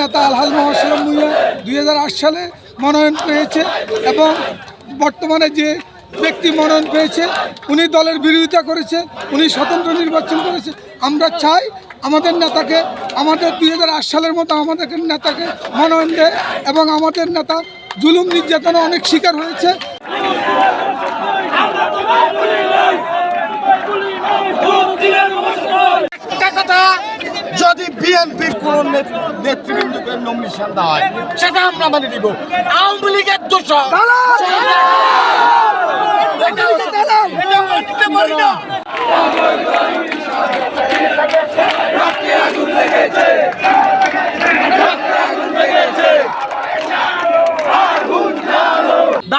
নেতা আলহাজ মোহাম্মদ সালাম ভুঁইয়া দুই সালে মনোনয়ন পেয়েছে এবং বর্তমানে যে ব্যক্তি মনোনয়ন পেয়েছে, উনি দলের বিরোধিতা করেছে, উনি স্বতন্ত্র নির্বাচন করেছে। আমরা চাই আমাদের নেতাকে, আমাদের দুই হাজার আট সালের মতো আমাদের নেতাকে মনোনয়ন দেয় এবং আমাদের নেতা জুলুম নির্যাতনে অনেক শিকার হয়েছে। বিএনপির কোন নেতৃবৃন্দকে নমিনেশন দেওয়া হয়। সেটা আমরা মানে দিব আওয়ামী লীগের দোষ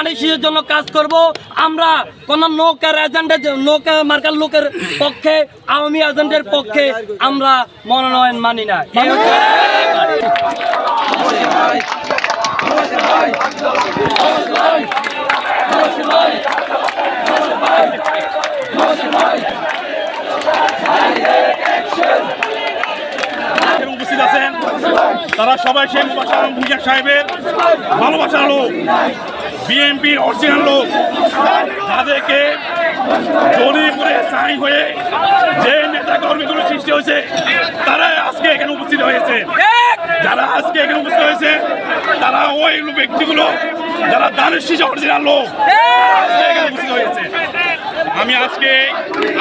দানিশের জন্য কাজ করব। আমরা কোন নৌকার এজেন্টের নৌকা মার্কার লোকের পক্ষে, আওয়ামী এজেন্টের পক্ষে আমরা মনোনয়ন মানি না। তারা সবাই শেখ মুবাসার সাহেবের ভালোবাসার লোক বিএনপির অরিজিনাল লোক। যাদেরকে জড়িয়ে সাই হয়ে যে নেতা কর্মীগুলো সৃষ্টি হয়েছে তারা আজকে এখানে উপস্থিত হয়েছে। যারা আজকে এখানে উপস্থিত হয়েছে, তারা ওই ব্যক্তিগুলো, যারা দানের শীষ অরিজিনাল লোক এখানে উপস্থিত হয়েছে। আমি আজকে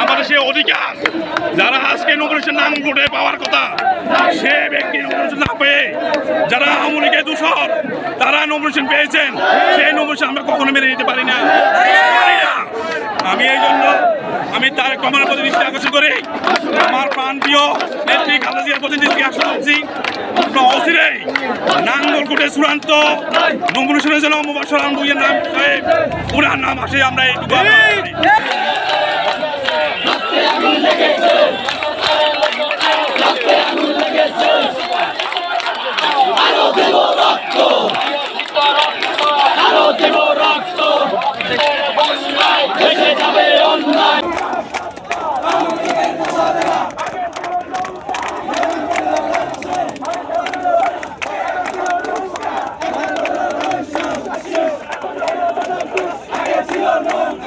আমাদের সে অধিকার, যারা আজকে নবরেশের নাম ভোটে পাওয়ার কথা সে ব্যক্তি নবরেশন না পেয়ে যারা আমলিকে দূষর। তারা নবরেশন পেয়েছেন। সেই নবরেশন আমরা কখনো মেনে নিতে পারি না। আমি এই জন্য আমি তার কমার প্রতি দৃষ্টি আকর্ষণ করে। আমার প্রাণ প্রিয় নেত্রী খালেদা জিয়ার প্রতি দৃষ্টি আকর্ষণ করছি। আপনার অচিরেই নাঙ্গলকোটে চূড়ান্ত নবরেশনের জন্য মুবাসর আলমুইয়ের নাম। ওনার নাম আসে, আমরা এইটুকু